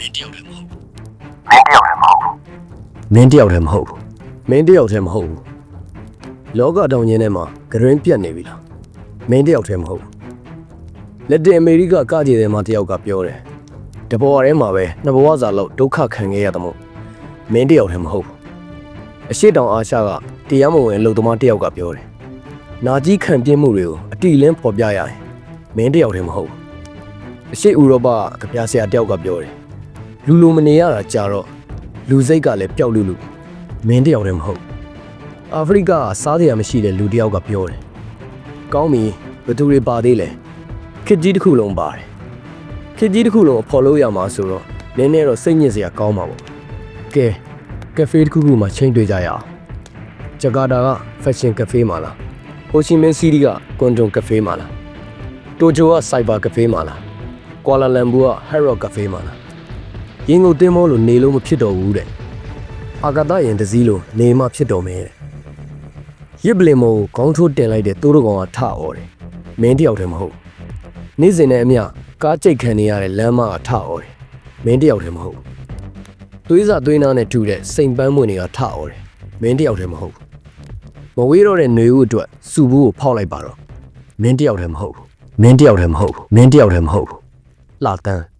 မင်းတယောက်တည်းမဟုတ်ဘူးမင်းတယောက်တည်းမဟုတ်ဘူးမင်းတယောက်တည်းမဟုတ်ဘူးလောကတောင်ကြီးထဲမှာဂရင်းပြတ်နေပြီလားမင်းတယောက်တည်းမဟုတ်ဘူးလက်တင်အမေရိကကကြည်တယ်မှာတယောက်ကပြောတယ်တဘောရဲမှာပဲနှစ်ဘဝစာလောက်ဒုက္ခခံခဲ့ရတဲ့မို့မင်းတယောက်တည်းမဟုတ်ဘူးအရှိတောင်အာရှကတရားမဝင်အလုပ်သမားတယောက်ကပြောတယ်နာကြီးခံပြင်းမှုတွေကိုအတိလင်းဖော်ပြရရင်မင်းတယောက်တည်းမဟုတ်ဘူးအရှိဥရောပကကြပြဆရာတယောက်ကပြောတယ် လူလိုမနေရတာကြာတော့လူစိတ်ကလည်းပျောက်လူလူမင်းတယောက်တည်းမဟုတ်အာဖရိကကစားစရာမရှိတဲ့လူတစ်ယောက်ကပြောတယ်ကောင်းပြီဘယ်သူတွေပါသေးလဲခစ်ကြီးတစ်ခုလုံးပါတယ်ခစ်ကြီးတစ်ခုလုံးအဖော်လို့ရမှာဆိုတော့နည်းနည်းတော့စိတ်ညစ်စရာကောင်းမှာပေါ့ကဲကဖေးတစ်ခုခုမှာချိန်တွေ့ကြရအောင်ဂျကာတာက fashion cafe မှာလားဟိုချီမင်းစီးတီးကကွန်တွန် cafe မှာလားတိုဂျိုက cyber cafe မှာလားကွာလာလမ်ပူက hard rock cafe မှာလား ရင်ကုန်တင်းမောလို့နေလို့မဖြစ်တော့ဘူးတဲ့အာဂတရင်တစည်းလို့နေမှဖြစ်တော်မယ်တဲ့ရစ်ပလင်မောကိုခေါင်းထိုးတင်လိုက်တဲ့တိုးတော်ကောင်ကထအော်တယ်မင်းတယောက်တည်းမဟုတ်နေ့စဉ်နဲ့အမျှကားကြိတ်ခံနေရတဲ့လမ်းမကထအော်တယ်မင်းတယောက်တည်းမဟုတ်သွေးစားသွေးနာနဲ့တူတဲ့စိန်ပန်းမွေတွေကထအော်တယ်မင်းတယောက်တည်းမဟုတ်မဝေးတော့တဲ့ຫນွေဦးအတွက်စူဘူးကိုဖောက်လိုက်ပါတော့မင်းတယောက်တည်းမဟုတ်ဘူးမင်းတယောက်တည်းမဟုတ်ဘူးမင်းတယောက်တည်းမဟုတ်ဘူးလှတန်း